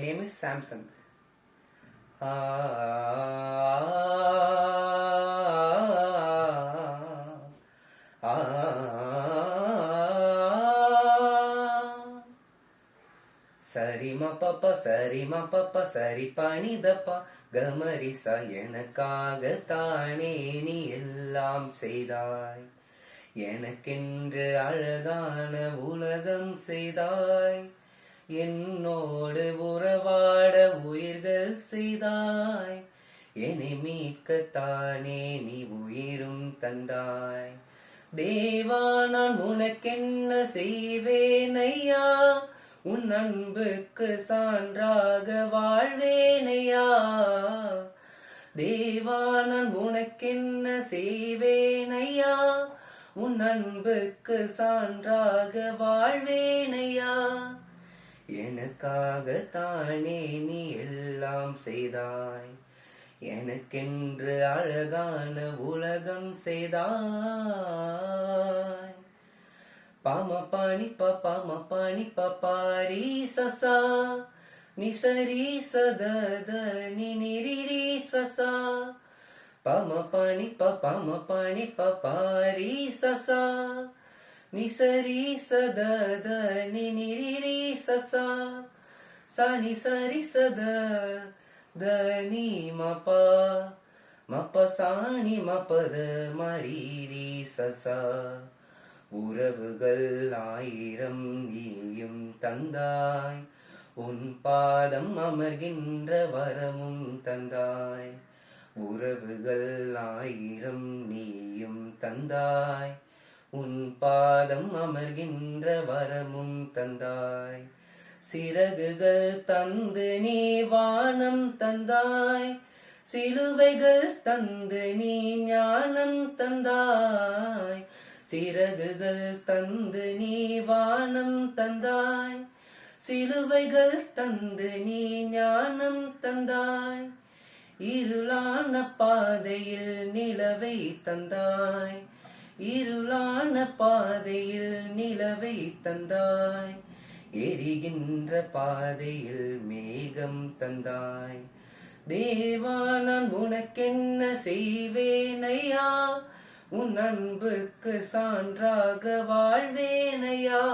Name is Samsung சரிம பப்ப சரிம பப்ப சரி பணிதப்பா கமரிசா எனக்காக தானே நீ எல்லாம் செய்தாய் எனக்கென்று அழகான உலகம் செய்தாய் என்னோடு உறவாட உயிர்கள் செய்தாய். என்னை மீட்கத்தானே நீ உயிரும் தந்தாய். தேவா நான் உனக்கென்ன செய்வேன் ஐயா? உன் அன்புக்கு சான்றாக வாழ்வேனையா தேவா நான் உனக்கென்ன செய்வேன் ஐயா? உன் அன்புக்கு சான்றாக வாழ்வேனையா எனக்காகத்தானே நீ எல்லாம் செய்தாய்? எனக்கென்று அழகான உலகம் செய்தாய். பாமா பாணி பாம பாணி பாப்பாரி சசா நிசரி சதத நிரிரி சசா. பம ப பம பணி பபாரி சசா நிசரி சதத நிரிரி சசா சனி சரி சத தனி மப மப்ப சாணி மபத மரீரி சசா. உறவுகள் ஆயிரம் நீயும் தந்தாய் உன் பாதம் அமர்கின்ற வரமும் தந்தாய். உறவுகள் ஆயிரம் நீயும் தந்தாய் உன் பாதம் அமர்கின்ற வரமும் தந்தாய். சிறகுகள் தந்து நீ வானம் தந்தாய். சிலுவைகள் தந்து நீ ஞானம் தந்தாய். சிறகுகள் தந்து நீ வானம் தந்தாய். சிலுவைகள் தந்து நீ ஞானம் தந்தாய். இருளான பாதையில் நிலவை தந்தாய். இருளான பாதையில் நிலவை தந்தாய். எரிகின்ற பாதையில் மேகம் தந்தாய். தேவா நான் உனக்கென்ன செய்வேனையா? உன் அன்புக்கு சான்றாக வாழ்வேனையா?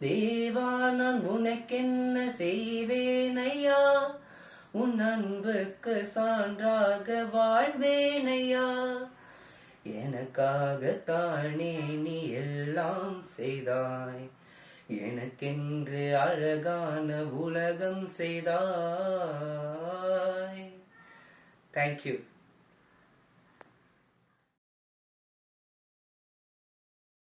தேவா நான் உனக்கென்ன செய்வேனையா? உன் அன்புக்கு சான்றாக வாழ்வேனையா? எனக்காகத்தானே நீ எல்லாம் செய்தாய்? எனக்கென்று அழகான உலகம் செய்தாய். தேங்க்யூ